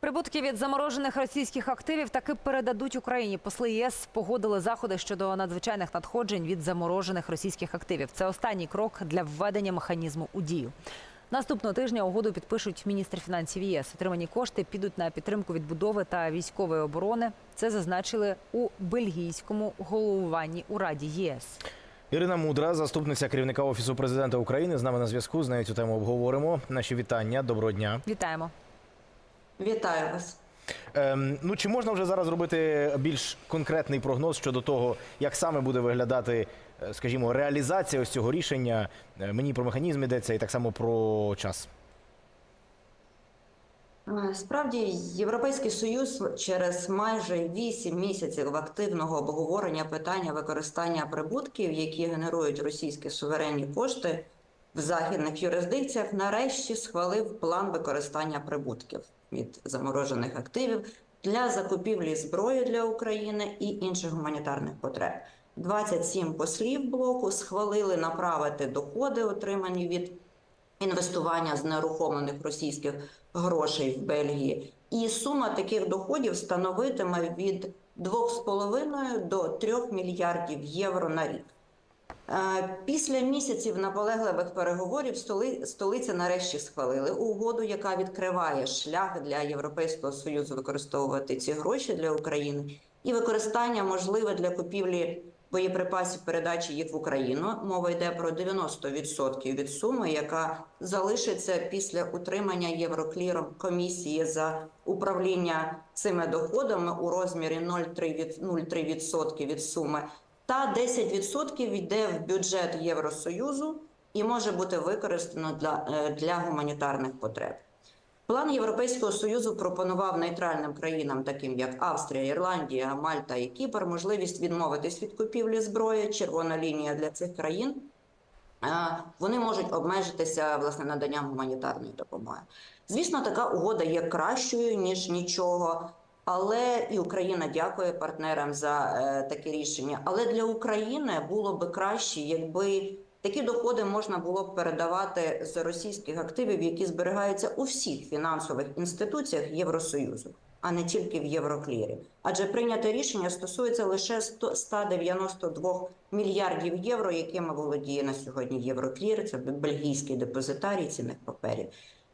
Прибутки від заморожених російських активів таки передадуть Україні. Посли ЄС погодили заходи щодо надзвичайних надходжень від заморожених російських активів. Це останній крок для введення механізму у дію. Наступного тижня угоду підпишуть міністр фінансів ЄС. Отримані кошти підуть на підтримку відбудови та військової оборони. Це зазначили у бельгійському головуванні у Раді ЄС. Ірина Мудра, заступниця керівника офісу президента України, з нами на зв'язку. З нею цю тему обговоримо. Наші вітання. Доброго дня. Вітаємо. Вітаю вас. Ем, ну чи можна вже зараз зробити більш конкретний прогноз щодо того, як саме буде виглядати, е, скажімо, реалізація ось цього рішення? Е, Мені про механізм йдеться і так само про час. Е, Справді, Європейський Союз через майже 8 місяців активного обговорення питання використання прибутків, які генерують російські суверенні кошти в західних юрисдикціях, нарешті схвалив план використання прибутків від заморожених активів для закупівлі зброї для України і інших гуманітарних потреб. 27 послів блоку схвалили направити доходи, отримані від інвестування з нерухомлених російських грошей в Бельгії. І сума таких доходів становитиме від 2,5 до 3 мільярдів євро на рік. Е, Після місяців наполегливих переговорів столи, столиця нарешті схвалили угоду, яка відкриває шлях для Європейського союзу використовувати ці гроші для України, і використання можливе для купівлі боєприпасів передачі їх в Україну. Мова йде про 90% від суми, яка залишиться після утримання Єврокліром комісії за управління цими доходами у розмірі 0,3% від 0,3% від суми. Та 10% йде в бюджет Євросоюзу і може бути використано для, е, для гуманітарних потреб. План Європейського союзу пропонував нейтральним країнам, таким як Австрія, Ірландія, Мальта і Кіпр, можливість відмовитись від купівлі зброї. Червона лінія для цих країн. Е, Вони можуть обмежитися власне наданням гуманітарної допомоги. Звісно, така угода є кращою ніж нічого. Але і Україна дякує партнерам за е, таке рішення. Але для України було би краще, якби такі доходи можна було б передавати з російських активів, які зберігаються у всіх фінансових інституціях Євросоюзу, а не тільки в Євроклірі. Адже прийняте рішення стосується лише 100 192 мільярдів євро, якими володіє на сьогодні Євроклір. Це бельгійський депозитарій цінних паперів.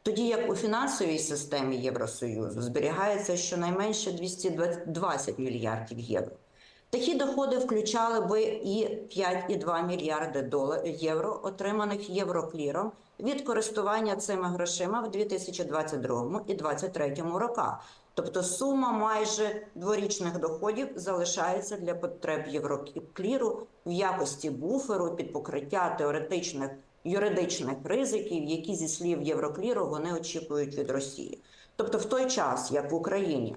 Тоді як у фінансовій системі Євросоюзу зберігається щонайменше 220 мільярдів євро. Такі доходи включали би і 5,2 мільярди євро, отриманих єврокліром від користування цими грошима в 2022 і 2023 роках. Тобто сума майже дворічних доходів залишається для потреб єврокліру в якості буферу під покриття теоретичних юридичних ризиків, які зі слів Єврокліру вони очікують від Росії. Тобто, в той час, як в Україні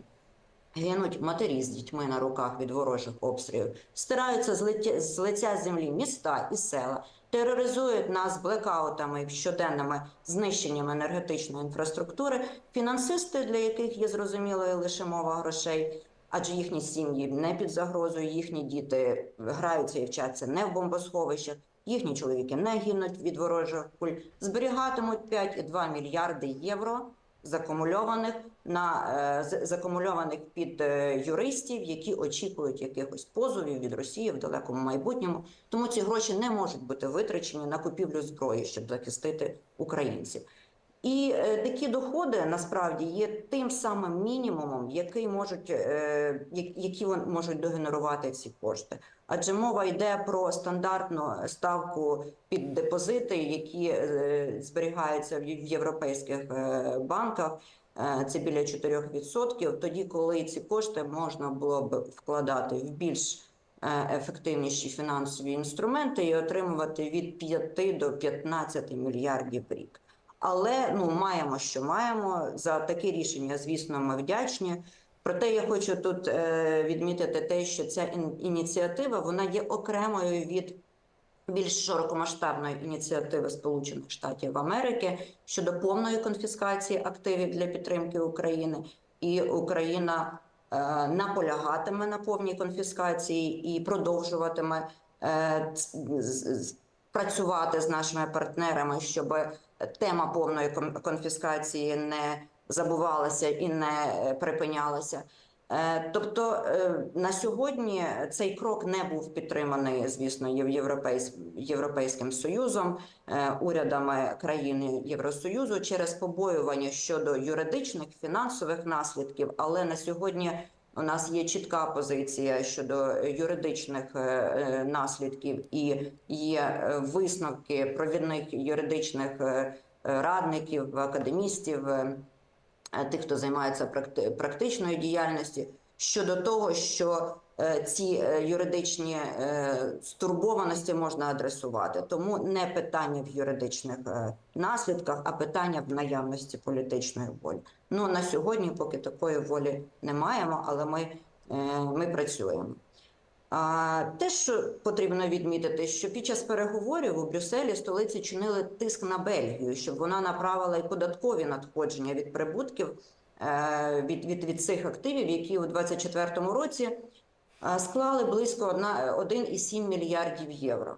гинуть матері з дітьми на руках від ворожих обстрілів, стираються з лиця, землі міста і села, тероризують нас блекаутами і щоденними знищеннями енергетичної інфраструктури, фінансисти, для яких є зрозумілою лише мова грошей. Адже їхні сім'ї не під загрозою, їхні діти граються і вчаться не в бомбосховищах, їхні чоловіки не гинуть від ворожих куль, зберігатимуть 5,2 мільярди євро закумульованих на е, закумульованих під е, юристів, які очікують якихось позовів від Росії в далекому майбутньому. Тому ці гроші не можуть бути витрачені на купівлю зброї, щоб захистити українців. І е, такі доходи насправді є тим самим мінімумом, який можуть, е, які можуть догенерувати ці кошти. Адже мова йде про стандартну ставку під депозити, які е, зберігаються в європейських банках. Це біля 4%. Тоді, коли ці кошти можна було б вкладати в більш ефективніші фінансові інструменти і отримувати від 5 до 15 мільярдів рік. Але ну маємо, що маємо за таке рішення. Звісно, ми вдячні. Проте я хочу тут е, відмітити те, що ця ініціатива вона є окремою від більш широкомасштабної ініціативи Сполучених Штатів Америки щодо повної конфіскації активів для підтримки України, і Україна е, наполягатиме на повній конфіскації і продовжуватиме е, працювати з нашими партнерами, щоб тема повної кон- конфіскації не забувалася і не е, припинялася. Е, Тобто е, на сьогодні цей крок не був підтриманий, звісно, Європейським Союзом, е, урядами країн Євросоюзу через побоювання щодо юридичних фінансових наслідків. Але на сьогодні у нас є чітка позиція щодо юридичних е, е, наслідків і є е, висновки провідних юридичних радників, академістів. тих, хто займається практи- практичною діяльністю, щодо того, що е, ці е, юридичні е, стурбованості можна адресувати. Тому не питання в юридичних наслідках, а питання в наявності політичної волі. Ну на сьогодні, поки такої волі не маємо, але ми, ми працюємо. А те, що потрібно відмітити, що під час переговорів у Брюсселі столиці чинили тиск на Бельгію, щоб вона направила і податкові надходження від прибутків від, від, від цих активів, які у 2024 році е, склали близько 1,7 мільярдів євро.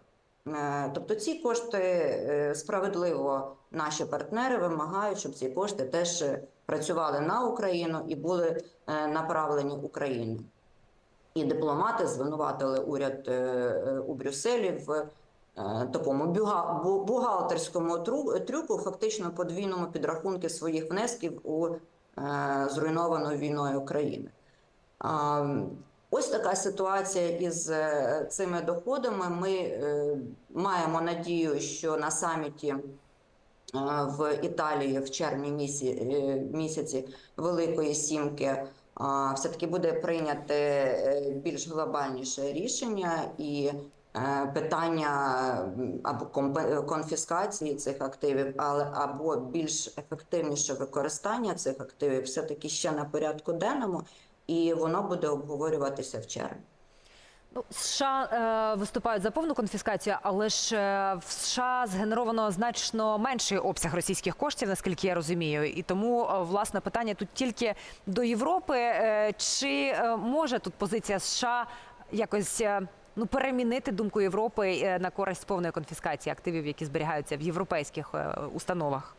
Е, Тобто ці кошти е, справедливо наші партнери вимагають, щоб ці кошти теж е, працювали на Україну і були е, направлені Україні. І дипломати звинуватили уряд е, е, у Брюсселі в е, такому бухгалтерському трюку, фактично подвійному підрахунку своїх внесків у е, зруйновану війною України. Ось така ситуація із е, цими доходами. Ми е, маємо надію, що на саміті в Італії в червні місяці Великої Сімки все-таки буде прийняте е, більш глобальніше рішення і питання або конфіскації цих активів, але або більш ефективніше використання цих активів все-таки ще на порядку денному, і воно буде обговорюватися в червні. Ну, США е, виступають за повну конфіскацію, але ж е, в США згенеровано значно менший обсяг російських коштів, наскільки я розумію. І тому е, власне питання тут тільки до Європи. Е, чи е, може тут позиція США якось е, ну перемінити думку Європи е, на користь повної конфіскації активів, які зберігаються в європейських е, установах?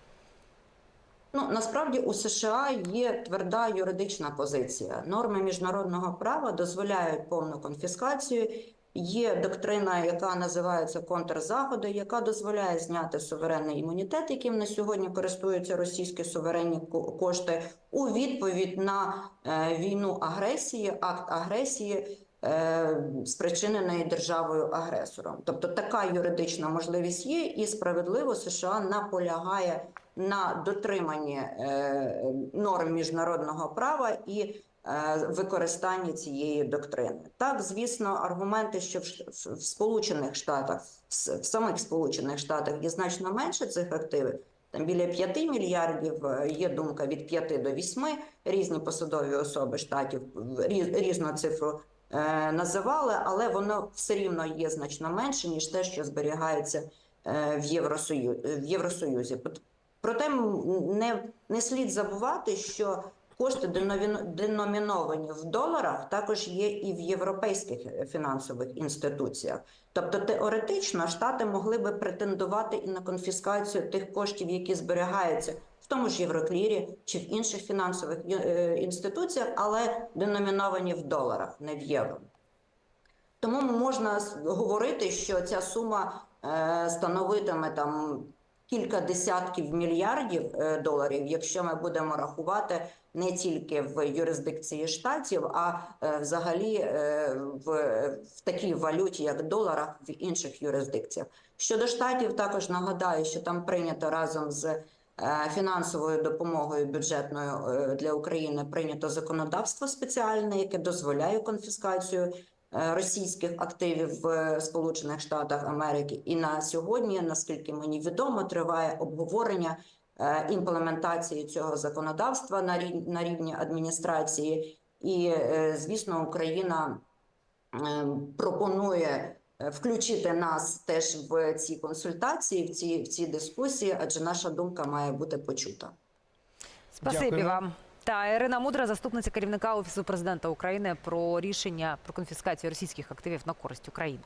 Ну насправді у США є тверда юридична позиція. Норми міжнародного права дозволяють повну конфіскацію. Є доктрина, яка називається контрзаходи, яка дозволяє зняти суверенний імунітет, яким на сьогодні користуються російські суверенні кошти, у відповідь на е, війну агресії, акт агресії. Е, Спричиненої державою агресором, тобто така юридична можливість є, і справедливо США наполягає на дотриманні е, норм міжнародного права і е, використанні цієї доктрини. Так, звісно, аргументи, що в, Сполучених Штатах, в, самих Сполучених Штатах є значно менше цих активів. Там біля 5 мільярдів є думка від 5 до 8. Різні посадові особи штатів різну цифру називали, але воно все рівно є значно менше ніж те, що зберігається е, в Євросоюзі. В Євросоюзі. Проте не, не слід забувати, що кошти деноміновані в доларах також є і в європейських е, фінансових інституціях. Тобто теоретично штати могли би претендувати і на конфіскацію тих коштів, які зберігаються тому ж Євроклірі чи в інших фінансових е, інституціях, але деноміновані в доларах, не в євро. Тому можна говорити, що ця сума е, становитиме там кілька десятків мільярдів е, доларів, якщо ми будемо рахувати не тільки в юрисдикції штатів, а взагалі в, в такій валюті, як доларах, в інших юрисдикціях. Щодо штатів, також нагадаю, що там прийнято разом з фінансовою допомогою бюджетною е, для України прийнято законодавство спеціальне, яке дозволяє конфіскацію е, російських активів в е, Сполучених Штатах Америки. І на сьогодні, наскільки мені відомо, триває обговорення е, імплементації цього законодавства на рівні адміністрації. І, е, звісно, Україна е, пропонує е, включити нас теж в ці консультації, в ці, в ці дискусії, адже наша думка має бути почута. Спасибі Дякую. вам. Та Ірина Мудра, заступниця керівника офісу президента України, про рішення про конфіскацію російських активів на користь України.